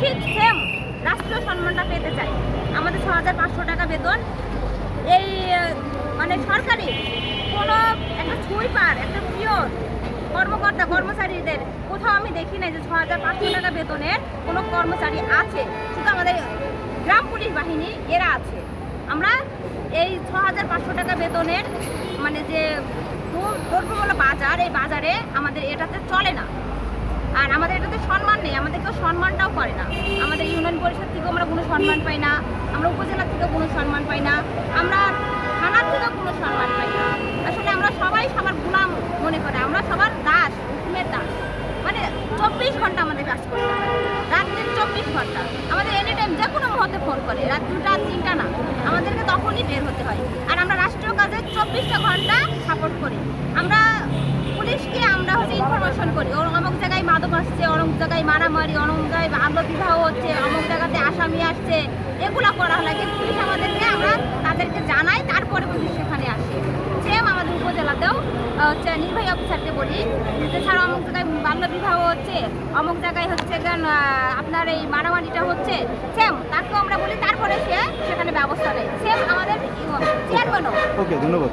ঠিক সেম রাষ্ট্রীয় সম্মানটা পেতে চাই। আমাদের ছ হাজার পাঁচশো টাকা বেতন। এই মানে সরকারি কোনো একটা সুইপার একটা পিওর কর্মকর্তা, কর্মচারীদের, কোথাও আমি দেখি নাই যে ছ হাজার পাঁচশো টাকা বেতনের কোনো কর্মচারী আছে। শুধু আমাদের গ্রাম পুলিশ বাহিনী, এরা আছে। আমরা এই ছ হাজার পাঁচশো টাকা বেতনের মানে যে দ্র- দ্রব্যমূল্য বাজার, এই বাজারে আমাদের এটাতে চলে না। আর আমাদের এটাতে সম্মান নেই। আমাদের কেউ সম্মানটাও করে না। আমাদের ইউনিয়ন পরিষদ থেকেও আমরা কোনো সম্মান পাই না, আমরা উপজেলা থেকেও কোনো সম্মান পাই না, আমরা থানার থেকেও কোনো সম্মান পাই না। আসলে আমরা সবাই সবার গুলাম মনে করে, আমরা সবার দাস, হুকুমের দাস। মানে চব্বিশ ঘণ্টা আমাদের কাজ করতে হয়। রাত্রির চব্বিশ ঘণ্টা। আমাদের এনি টাইম যে কোনো মুহূর্তে ফোন করে, রাত দুটা, তিনটা না। আমাদেরকে তখনই বের হতে হয়। আর আমরা রাষ্ট্রীয় কাজে চব্বিশটা ঘণ্টা সাপোর্ট করি। আমরা পুলিশকে আমরা হচ্ছে ইনফরমেশন করি। ওর জায়গায় মাদক আসছে অমুক জায়গায় মারামারি অমুক জায়গায় বাল্য বিবাহ হচ্ছে অমুক জায়গাতে আসামি আসছে এগুলো করা হয় কিন্তু পুলিশ আমাদেরকে আমরা তাদেরকে জানাই তারপরে পুলিশ সেখানে আসে। সেম আমাদের উপজেলাতেও হচ্ছে নির্বাহী অফিসারকে বলি যে স্যার অমুক জায়গায় বাল্য বিবাহ হচ্ছে অমুক জায়গায় হচ্ছে আপনার এই মারামারিটা হচ্ছে সেম তাকেও আমরা বলি তারপরে সে সেখানে ব্যবস্থা নেয়। সেম আমাদের চেয়ারম্যানও ওকে ধন্যবাদ।